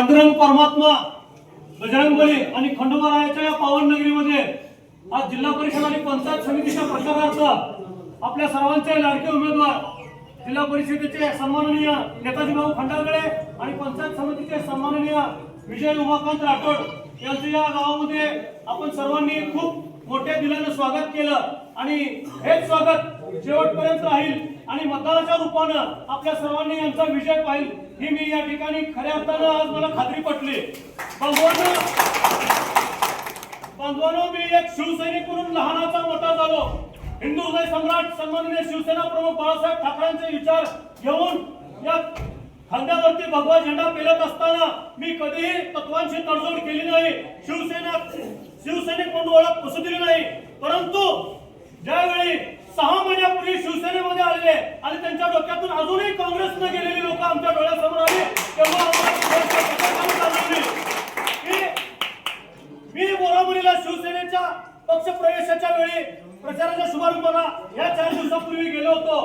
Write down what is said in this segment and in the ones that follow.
पांडुरंग परमात्मा बजरंगबली आणि खंडोबारायाच्या या पावन नगरीमध्ये आज जिल्हा परिषद आणि पंचायत समितीच्या प्रचारार्थ आपल्या सर्वांचे लाडके उमेदवार जिल्हा परिषदेचे सन्माननीय नेताजी भाऊ खंडागळे आणि पंचायत समितीचे सन्माननीय विजय उमाकांत राठोड यांचं या गावामध्ये आपण सर्वांनी खूप मोठ्या दिलानं स्वागत केलं आणि हेच स्वागत शेवटपर्यंत राहील. आणि मतदानाच्या रूपानं आपल्या सर्वांनी यांचा विजय पाहिल. ही मी या ठिकाणी खऱ्या अर्थानं आज मला खात्री पटली. बांधवांनो मी एक शिवसैनिक म्हणून लहानाचा मोठा झालो. हिंदू हृदय सम्राट सन्माननीय शिवसेना प्रमुख बाळासाहेब ठाकरेंचे विचार घेऊन या खांद्यावरती भगवा झेंडा पेलत असताना मी कधीही तत्वांशी तडजोड केली नाही. शिवसेना शिवसैनिक म्हणून ओळख पुसू दिली नाही? परंतु ज्यावेळी सहा महिन्यापूर्वी शिवसेनेमध्ये आलेले आणि त्यांच्या डोक्यातून अजूनही काँग्रेसनं गेलेली लोक आमच्या डोळ्यासमोर आली तेव्हा मी बोरामुलीला शिवसेनेच्या पक्ष प्रवेशाच्या वेळी प्रचाराच्या शुभारंभाला या चार दिवसापूर्वी गेलो होतो.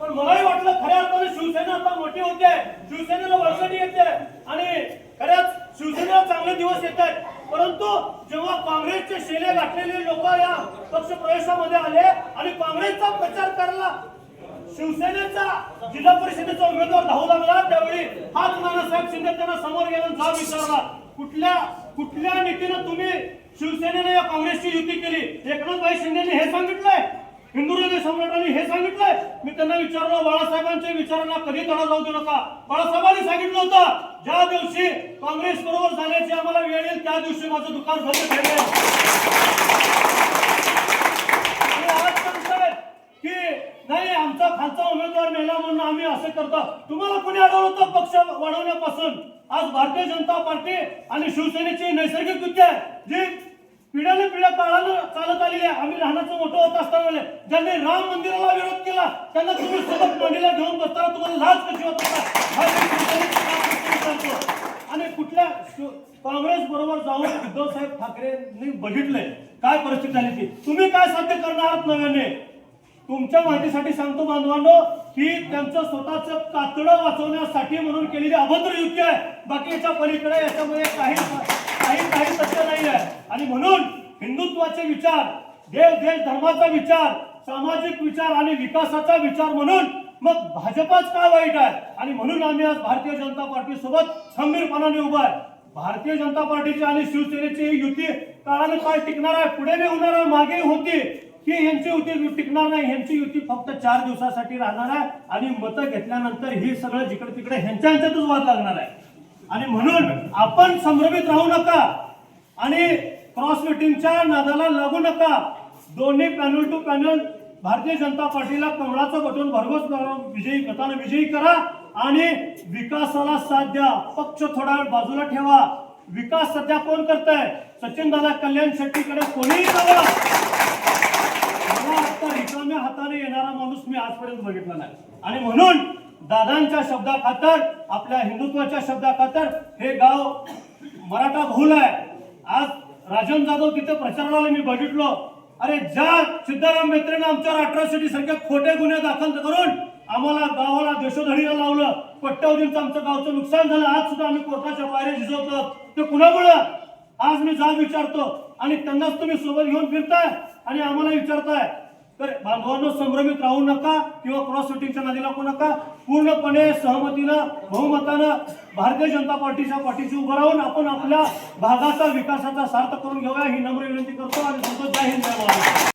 पण मलाही वाटलं खऱ्या अर्थाने शिवसेना आता मोठी होते शिवसेनेला वर्षाची येते आणि खऱ्याच शिवसेनेला चांगले दिवस येत आहेत परंतु जेव्हा काँग्रेसचे शेले गाठलेले लोक या पक्ष प्रवेशामध्ये आले आणि काँग्रेसचा प्रचार करायला शिवसेनेचा जिल्हा परिषदेचा उमेदवार धावू लागला त्यावेळी हाच नानासाहेब शिंदे त्यांना समोर गेला जाब विचारला. कुठल्या कुठल्या नीतीनं तुम्ही शिवसेनेने या काँग्रेसची युती केली? एकनाथभाई शिंदेने हे सांगितलंय. हिंदू सम्राटांनी हे सांगितलंय. मी त्यांना विचारलं बाळासाहेबांच्या विचारांना कधी तडा जाऊ देऊ नका. बाळासाहेबांनी सांगितलं होतं ज्या दिवशी काँग्रेस बरोबर जाण्याची आम्हाला वेळ येईल त्या दिवशी माझं दुकान झालं ठेवेल आज की नाही आमचा खालचा उमेदवार नेला म्हणून आम्ही असं करतो. तुम्हाला कोणी अडवलं होतं पक्ष वाढवण्यापासून? आज भारतीय जनता पार्टी आणि शिवसेनेची नैसर्गिक युती आहे. जी चालत आम्ही लहानाचं मोठं होत असताना ज्यांनी राम मंदिराला विरोध केला त्यांना तुम्ही सोबत मांडीला घेऊन बसताना तुम्हाला लाज कशी होत होता आणि कुठल्या काँग्रेस बरोबर जाऊन उद्धव साहेब ठाकरेंनी बघितलंय. काय परिस्थिती झाली ती? तुम्ही काय साध्य करणार आहात नव्याने? तुमच्या माहितीसाठी सांगतो बांधवांनो की त्यांचं स्वतःचं कातडं वाचवण्यासाठी म्हणून केलेली अभद्र युक्ती आहे. बाकी याच्या पलीकडे याच्यामध्ये काही काही काही सत्य नाही आहे आणि म्हणून हिंदुत्वाचे विचार देव देश धर्माचा विचार सामाजिक विचार आणि विकासाचा विचार म्हणून मग भाजपाच का वाईट आहे? आणि म्हणून आम्ही आज भारतीय जनता पार्टी सोबत खंबीरपणाने उभा आहे. भारतीय जनता पार्टीची आणि शिवसेनेची ही युती काळाने काय टिकणार आहे पुढे नाही होणार आहे मागे होती. की यांची युती टिकणार नाही ह्यांची युती फक्त चार दिवसासाठी राहणार आहे. आणि मतं घेतल्यानंतर हे सगळं जिकडे तिकडे ह्यांच्या ह्यांच्यातच वाद लागणार आहे. आणि म्हणून आपण संभ्रमित राहू नका. आणि क्रॉस मिटिंगच्या नादाला लागू नका. दोन्ही panel to panel Bharatiya Janata पार्टीला कमळाचं बटन भरघोस विजयी गटानं विजयी करा आणि विकासाला साथ द्या. पक्ष थोडा वेळ बाजूला ठेवा. विकास सध्या कोण करताय? सचिन दादा कल्याण शेट्टीकडे कोणीही जावा मला आता रिकाम्या हाताने येणारा माणूस मी आजपर्यंत बघितला नाही. आणि म्हणून दादांच्या शब्दाखातर आपल्या हिंदुत्वाच्या शब्दाखातर हे गाव मराठा भूल आहे. आज राजन जाधव तिथे प्रचाराला मी बघितलो. अरे ज्या सिद्धाराम मेत्रेनं आमच्यावर अट्रॉसिटी सारख्या खोटे गुन्हे दाखल करून आम्हाला गावाला देशोधडीला लावलं. पट्ट्यावधींचं आमचं गावचं नुकसान झालं. आज सुद्धा आम्ही कोर्टाच्या पायऱ्या झिजवतो ते कुणामुळं? आज मी जाब विचारतो. आणि त्यांनाच तुम्ही सोबत घेऊन फिरताय आणि आम्हाला विचारताय. तर बांधवांनो संभ्रमित राहू नका किंवा क्रॉस शूटिंगच्या नादी लागू नका. पूर्णपणे सहमतीनं बहुमतानं भारतीय जनता पार्टीच्या पाठीशी उभं राहून आपण आपल्या भागाचा विकासाचा सार्थ करून घेऊया. ही नम्र विनंती करतो आणि जय हिंद जय महाराष्ट्र.